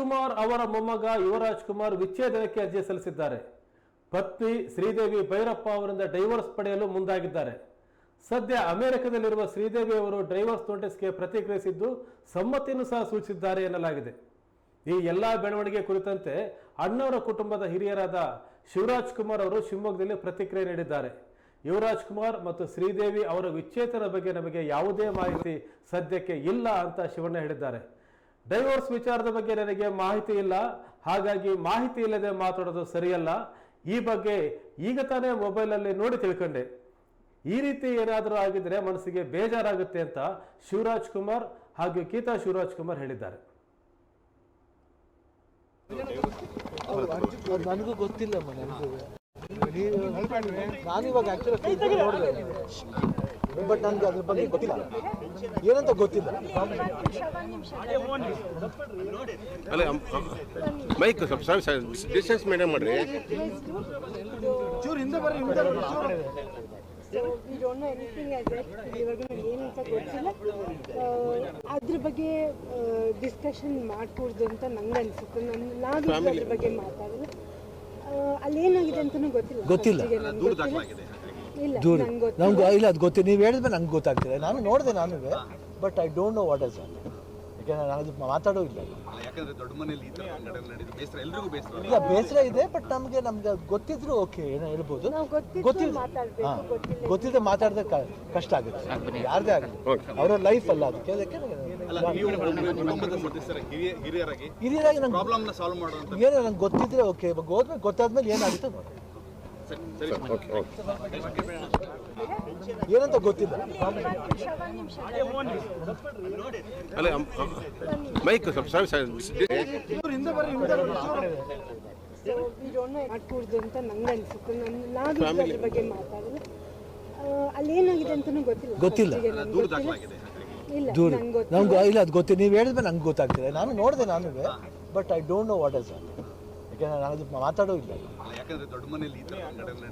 ರಾಜ್ಕುಮಾರ್ ಅವರ ಮೊಮ್ಮಗ ಯುವರಾಜ್ ಕುಮಾರ್ ವಿಚ್ಛೇದನಕ್ಕೆ ಅರ್ಜಿ ಸಲ್ಲಿಸಿದ್ದಾರೆ. ಪತ್ನಿ ಶ್ರೀದೇವಿ ಭೈರಪ್ಪ ಅವರಿಂದ ಡೈವರ್ಸ್ ಪಡೆಯಲು ಮುಂದಾಗಿದ್ದಾರೆ. ಸದ್ಯ ಅಮೆರಿಕದಲ್ಲಿರುವ ಶ್ರೀದೇವಿ ಅವರು ಡ್ರೈವರ್ಸ್ ನೋಟಿಸ್ಗೆ ಪ್ರತಿಕ್ರಿಯಿಸಿದ್ದು ಸಮ್ಮತಿಯನ್ನು ಸಹ ಸೂಚಿಸಿದ್ದಾರೆ ಎನ್ನಲಾಗಿದೆ. ಈ ಎಲ್ಲ ಬೆಳವಣಿಗೆ ಕುರಿತಂತೆ ಅಣ್ಣವರ ಕುಟುಂಬದ ಹಿರಿಯರಾದ ಶಿವರಾಜ್ ಕುಮಾರ್ ಅವರು ಶಿವಮೊಗ್ಗದಲ್ಲಿ ಪ್ರತಿಕ್ರಿಯೆ ನೀಡಿದ್ದಾರೆ. ಯುವರಾಜ್ ಕುಮಾರ್ ಮತ್ತು ಶ್ರೀದೇವಿ ಅವರ ವಿಚ್ಛೇದನ ಬಗ್ಗೆ ನಮಗೆ ಯಾವುದೇ ಮಾಹಿತಿ ಸದ್ಯಕ್ಕೆ ಇಲ್ಲ ಅಂತ ಶಿವಣ್ಣ ಹೇಳಿದ್ದಾರೆ. ಡೈವೋರ್ಸ್ ವಿಚಾರದ ಬಗ್ಗೆ ನನಗೆ ಮಾಹಿತಿ ಇಲ್ಲ. ಹಾಗಾಗಿ ಮಾಹಿತಿ ಇಲ್ಲದೆ ಮಾತಾಡೋದು ಸರಿಯಲ್ಲ. ಈ ಬಗ್ಗೆ ಈಗ ತಾನೇ ಮೊಬೈಲಲ್ಲಿ ನೋಡಿ ತಿಳ್ಕೊಂಡೆ. ಈ ರೀತಿ ಏನಾದರೂ ಆಗಿದ್ರೆ ಮನಸ್ಸಿಗೆ ಬೇಜಾರಾಗುತ್ತೆ ಅಂತ ಶಿವರಾಜ್ ಕುಮಾರ್ ಹಾಗೂ ಗೀತಾ ಶಿವರಾಜ್ ಕುಮಾರ್ ಹೇಳಿದ್ದಾರೆ. ನನಗೂ ಗೊತ್ತಿಲ್ಲ ನಾನು ಬಟ್ ನನಗೆ ಅದ್ರ ಬಗ್ಗೆ ಗೊತ್ತಿಲ್ಲ. ಏನಂತ ಗೊತ್ತಿಲ್ಲ. ಅಲ್ಲ ಮೈಕ್ ಸ್ವಲ್ಪ ಸರ್ ಸರ್ ಡಿಸ್ಟೆನ್ಸ್ ಮೇಂಟೈನ್ ಮಾಡ್ರಿ. ಚೂರು ಹಿಂದೆ ಬರ್ರಿ ಹಿಂದೆ ಬರ್ರಿ, ಚೂರು. So we don't anything as that ಇವಾಗ ನನಗೆ ಏನು ಅಂತ ಗೊತ್ತಿಲ್ಲ. ಅದ್ರ ಬಗ್ಗೆ ಡಿಸ್ಕಷನ್ ಮಾಡ್ಕೂಡ್ದು ಅಂತ ನಂಗೆ ಅನ್ಸುತ್ತೆ. ನಾನು ನಾವು ಅದ್ರ ಬಗ್ಗೆ ಮಾತಾಡೋದು. ಅಲ್ಲಿ ಏನಾಗಿದೆ ಅಂತಲೂ ಗೊತ್ತಿಲ್ಲ. ಗೊತ್ತಿಲ್ಲ. ದೂರ. ನಮ್ಗೆ ಇಲ್ಲ ಅದು ಗೊತ್ತಿಲ್ಲ ನೀವು ಹೇಳಿದ್ರೆ ನಂಗೆ ಗೊತ್ತಾಗ್ತಿದೆ ನಾನು ನೋಡಿದೆ ನಾನು but I don't know what is ಯಾಕೆಂದ್ರೆ ನಾನು ಅದು ಮಾತಾಡೋ ಇಲ್ಲ. ಯಾಕಂದ್ರೆ ದೊಡ್ಡ ಮನೇಲಿ ಈ ತರ ನಡೆದು ಬೇಸರ ಎಲ್ರಿಗೂ ಬೇಸರ ಇಲ್ಲ ಬೇಸರ ಇದೆ ಬಟ್ ನಮಗೆ ನಮ್ಗೆ ಗೊತ್ತಿದ್ರು ಓಕೆ ಏನೋ ಹೇಳ್ಬೋದು. ಗೊತ್ತಿಲ್ಲ ಮಾತಾಡ್ಬೇಕು ಹಾಂ ಗೊತ್ತಿಲ್ಲ. ಗೊತ್ತಿಲ್ಲದೆ ಮಾತಾಡಿದ್ರೆ ಕಷ್ಟ ಆಗುತ್ತೆ. ಯಾರದೇ ಆಗಲಿ. ಅವರ ಲೈಫ್ ಅಲ್ಲ ಅದು. ಅದಕ್ಕೆ ಹಿರಿಯ ಹಿರಿಯರಾಗಿ ಹಿರಿಯರಾಗಿ ನಂಗೆ ಏನೋ ನಂಗೆ ಗೊತ್ತಿದ್ರೆ ಓಕೆ ಇವಾಗ ಹೋದ್ಮೇಲೆ ಗೊತ್ತಾದ್ಮೇಲೆ ಏನಾಗುತ್ತೆ ನೋಡಿ. ಏನಂತ ಗೊತ್ತಿಲ್ಲ. ಅಲ್ಲ ಮೈಕ್ ಸ್ವಲ್ಪ ಸರ್ ಸರ್. ಹಿಂದೆ ಬರ್ರಿ ಮಾಡ್ಕೂಡ್ದು ಅಂತ ನಂಗೆ ಅನ್ಸುತ್ತೆ ನಾನು ಅದ್ರ ಬಗ್ಗೆ ಅಂತಲೂ ಗೊತ್ತಿಲ್ಲ. ಗೊತ್ತಿಲ್ಲ. ಇಲ್ಲ ದೂರ. ನಂಗೆ ಗೊತ್ತಿಲ್ಲ. ಇಲ್ಲ ಅದು ಗೊತ್ತಿಲ್ಲ ನೀವು ಹೇಳಿದ್ಮೇಲೆ ನಂಗೆ ಗೊತ್ತಾಗ್ತಿದೆ. ನಾನು ನೋಡಿದೆ ನಾನು but I don't know what is ಯಾಕೆಂದ್ರೆ ನಾನು ಅದು ಮಾತಾಡೋ ಇಲ್ಲ